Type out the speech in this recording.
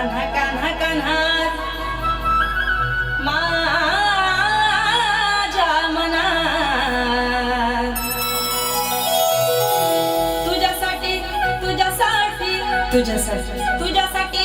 कान्हा कान्हा तुझ्यासाठी तुझ्यासाठी तुझ्यासाठी तुझ्यासाठी